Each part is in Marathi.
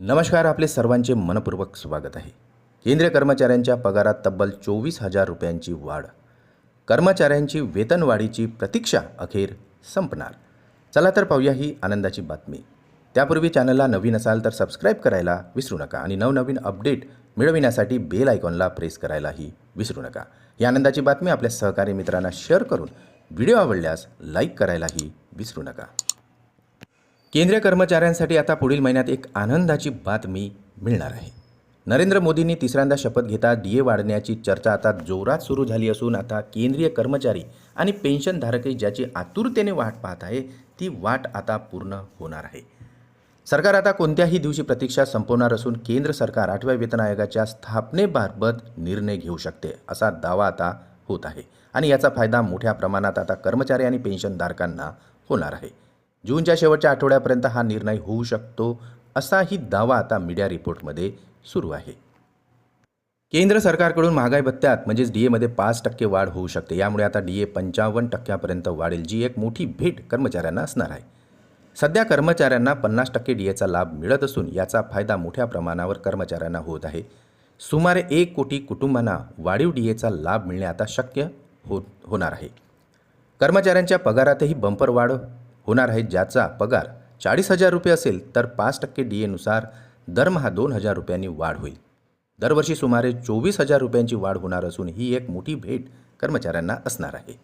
नमस्कार आपले सर्वांचे मनपूर्वक स्वागत आहे. केंद्रीय कर्मचाऱ्यांच्या पगारात तब्बल चोवीस हजार रुपयांची वाढ. कर्मचाऱ्यांची वेतनवाढीची प्रतीक्षा अखेर संपणार. चला तर पाहूया ही आनंदाची बातमी. त्यापूर्वी चॅनलला नवीन असाल तर सबस्क्राईब करायला विसरू नका आणि नवनवीन अपडेट मिळविण्यासाठी बेल आयकॉनला प्रेस करायलाही विसरू नका. ही आनंदाची बातमी आपल्या सहकारी मित्रांना शेअर करून व्हिडिओ आवडल्यास लाईक करायलाही विसरू नका. केंद्रीय कर्मचाऱ्यांसाठी आता पुढील महिन्यात एक आनंदाची बातमी मिळणार आहे. नरेंद्र मोदींनी तिसऱ्यांदा शपथ घेता डी ए वाढण्याची चर्चा आता जोरात सुरू झाली असून आता केंद्रीय कर्मचारी आणि पेन्शनधारकही ज्याची आतुरतेने वाट पाहत आहे ती वाट आता पूर्ण होणार आहे. सरकार आता कोणत्याही दिवशी प्रतीक्षा संपवणार असून केंद्र सरकार आठव्या वेतन आयोगाच्या स्थापनेबाबत निर्णय घेऊ शकते असा दावा आता होत आहे. आणि याचा फायदा मोठ्या प्रमाणात आता कर्मचारी आणि पेन्शनधारकांना होणार आहे. जूनच्या शेवटच्या आठवड्यापर्यंत हा निर्णय होऊ शकतो असाही दावा आता मीडिया रिपोर्टमध्ये सुरू आहे. केंद्र सरकारकडून महागाई भत्त्यात म्हणजेच डी एमध्ये पाच टक्के वाढ होऊ शकते. यामुळे आता डी ए पंचावन्न टक्क्यापर्यंत वाढेल जी एक मोठी भेट कर्मचाऱ्यांना असणार आहे. सध्या कर्मचाऱ्यांना पन्नास टक्के डी एचा लाभ मिळत असून याचा फायदा मोठ्या प्रमाणावर कर्मचाऱ्यांना होत आहे. सुमारे एक कोटी कुटुंबांना वाढीव डी एचा लाभ मिळणे आता शक्य हो होणार आहे. कर्मचाऱ्यांच्या पगारातही बंपर वाढ होणार आहे ज्याचा पगार चाळीस हजार रुपये असेल तर पाच टक्के डी एनुसार दरमहा दोन हजार रुपयांनी वाढ होईल. दरवर्षी सुमारे चोवीस हजार रुपयांची वाढ होणार असून ही एक मोठी भेट कर्मचाऱ्यांना असणार आहे.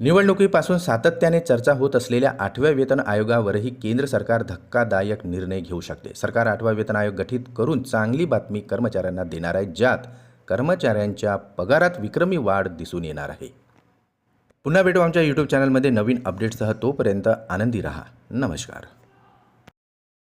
निवडणुकीपासून सातत्याने चर्चा होत असलेल्या आठव्या वेतन आयोगावरही केंद्र सरकार धक्कादायक निर्णय घेऊ शकते. सरकार आठवा वेतन आयोग गठीत करून चांगली बातमी कर्मचाऱ्यांना देणार आहे ज्यात कर्मचाऱ्यांच्या पगारात विक्रमी वाढ दिसून येणार आहे. पुन्हा भेटू आमच्या यूट्यूब चॅनलमध्ये नवीन अपडेट्ससह तोपर्यंत आनंदी रहा. नमस्कार.